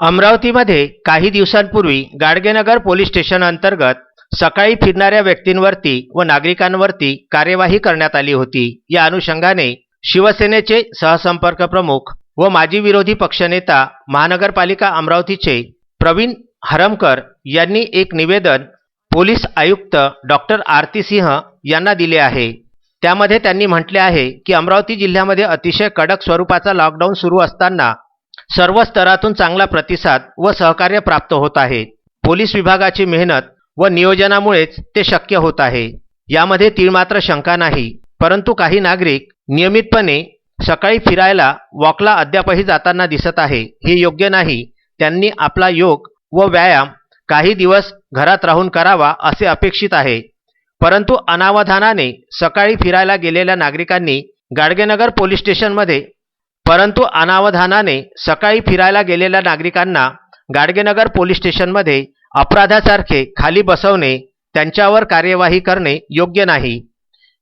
अमरावतीमध्ये काही दिवसांपूर्वी गाडगेनगर पोलीस स्टेशन अंतर्गत सकाळी फिरणाऱ्या व्यक्तींवरती व नागरिकांवरती कार्यवाही करण्यात आली होती. या अनुषंगाने शिवसेनेचे सहसंपर्क प्रमुख व माजी विरोधी पक्षनेता महानगरपालिका अमरावतीचे प्रवीण हरमकर यांनी एक निवेदन पोलीस आयुक्त डॉक्टर आरती सिंह यांना दिले आहे. त्यामध्ये त्यांनी म्हटले आहे की अमरावती जिल्ह्यामध्ये अतिशय कडक स्वरूपाचा लॉकडाऊन सुरू असताना सर्व स्तरातून चांगला प्रतिसाद व सहकार्य प्राप्त होत आहे. पोलीस विभागाची मेहनत व नियोजनामुळेच ते शक्य होत आहे. यामध्ये तीळमात्र शंका नाही परंतु काही नागरिक नियमितपणे सकाळी फिरायला वॉकला अद्यापही जाताना दिसत आहे. हे योग्य नाही. त्यांनी आपला योग व व्यायाम काही दिवस घरात राहून करावा असे अपेक्षित आहे. परंतु अनावधानाने सकाळी फिरायला गेलेल्या नागरिकांनी गाडगेनगर पोलीस स्टेशनमध्ये परंतु अनावधानाने सकाळी फिरायला गेलेल्या नागरिकांना गाडगेनगर पोलीस स्टेशनमध्ये अपराधासारखे खाली बसवणे त्यांच्यावर कार्यवाही करणे योग्य नाही.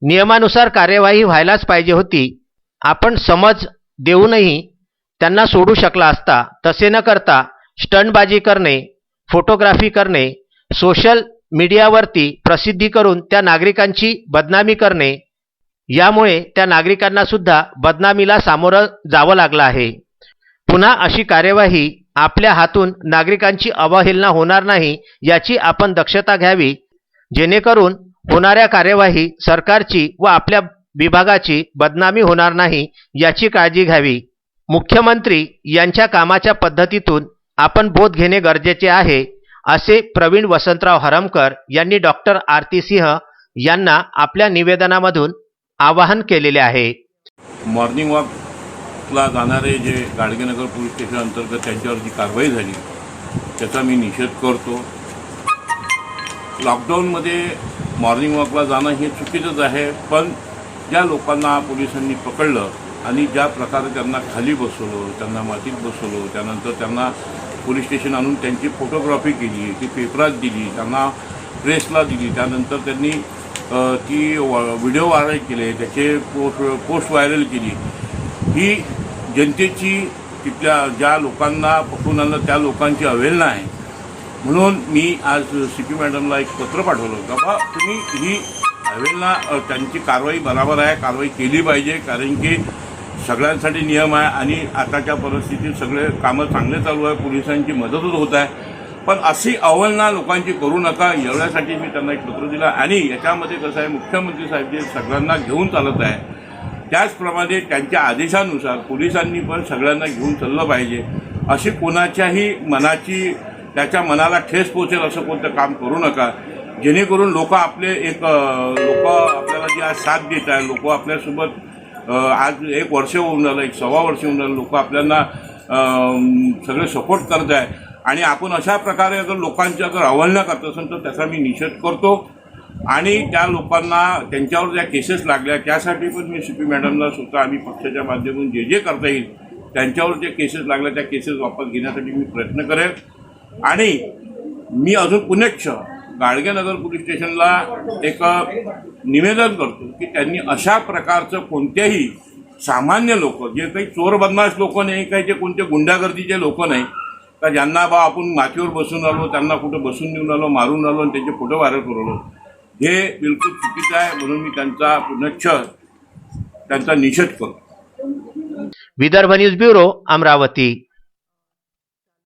नियमानुसार कार्यवाही व्हायलाच पाहिजे होती. आपण समज देऊनही त्यांना सोडू शकला असता तसे न करता स्टंटबाजी करणे फोटोग्राफी करणे सोशल मीडियावरती प्रसिद्धी करून त्या नागरिकांची बदनामी करणे यामुळे त्या नागरिकांना सुद्धा बदनामीला सामोरं जावं लागलं आहे. पुन्हा अशी कार्यवाही आपल्या हातून नागरिकांची अवहेलना होणार नाही याची आपण दक्षता घ्यावी जेणेकरून होणाऱ्या कार्यवाही सरकारची व आपल्या विभागाची बदनामी होणार नाही याची काळजी घ्यावी. मुख्यमंत्री यांच्या कामाच्या पद्धतीतून आपण बोध घेणे गरजेचे आहे असे प्रवीण वसंतराव हरमकर यांनी डॉक्टर आरती सिंह यांना आपल्या निवेदनामधून आवाहन केलेले आहे. मॉर्निंग वॉकला जाणारे जे गाडगेनगर पोलीस स्टेशन अंतर्गत त्यांच्यावर जी कारवाई झाली त्याचा मी निषेध करतो. लॉकडाऊनमध्ये मॉर्निंग वॉकला जाणं हे चुकीचंच आहे पण ज्या लोकांना पोलिसांनी पकडलं आणि ज्या प्रकारे त्यांना खाली बसवलं त्यांना मातीत बसवलं त्यानंतर त्यांना पोलीस स्टेशन आणून त्यांची फोटोग्राफी केली ती पेपरात दिली त्यांना प्रेसला दिली त्यानंतर त्यांनी ती व्हिडिओ व्हायरल केले त्याचे पोस्ट पोस्ट व्हायरल केली. ही जनतेची तिथल्या ज्या लोकांना पकडून आणलं त्या लोकांची अवेलना आहे. म्हणून मी आज सी पी मॅडमला एक पत्र पाठवलं होतं. बा तुम्ही ही अवेलना त्यांची कारवाई बराबर आहे कारवाई केली पाहिजे कारण की सगळ्यांसाठी नियम आहे आणि आताच्या परिस्थितीत सगळे कामं चांगले चालू आहे पोलिसांची मदतच होत आहे. पण अशी अवहेलना लोकांची करू नका. एवढ्यासाठी मी त्यांना एक पत्र दिलं. आणि याच्यामध्ये कसं आहे मुख्यमंत्री साहेब जे सगळ्यांना घेऊन चालत आहे त्याचप्रमाणे त्यांच्या आदेशानुसार पोलिसांनी पण सगळ्यांना घेऊन चाललं पाहिजे. अशी कोणाच्याही मनाची त्याच्या मनाला ठेस पोचेल असं कोणतं काम करू नका. जेणेकरून लोक आपले एक लोक आपल्याला जे आज साथ देत आहे लोक आपल्यासोबत आज एक वर्ष होऊन झालं एक सव्वा वर्ष होऊन झालं लोक आपल्याला सगळे सपोर्ट करत आहे आणि आपण अशा प्रकारे जर लोकांच्या जर अवहेलना करत असेल तर त्याचा मी निषेध करतो. आणि त्या लोकांना त्यांच्यावर ज्या केसेस लागल्या त्यासाठी पण मी सी पी मॅडमला सुद्धा आम्ही पक्षाच्या माध्यमातून जे जे करता येईल त्यांच्यावर जे केसेस लागल्या त्या केसेस वापस घेण्यासाठी मी प्रयत्न करेन आणि मी अजून पुण्याक्ष गाडगेनगर पोलीस स्टेशनला एक निवेदन करतो की त्यांनी अशा प्रकारचं कोणत्याही सामान्य लोक जे काही चोर बदमाश लोक नाही काही जे कोणते गुंडागर्दीचे लोक नाही का ज्यांना बा आपण मातीवर बसून आलो त्यांना कुठं बसून देऊन आलो मारून आलो आणि त्यांचे फोटो व्हायरल करून आलो. हे बिलकुल चुकीचं आहे म्हणून मी त्यांचा पुनच्छ त्यांचा निषेध करतो. Vidarbha news bureau Amravati.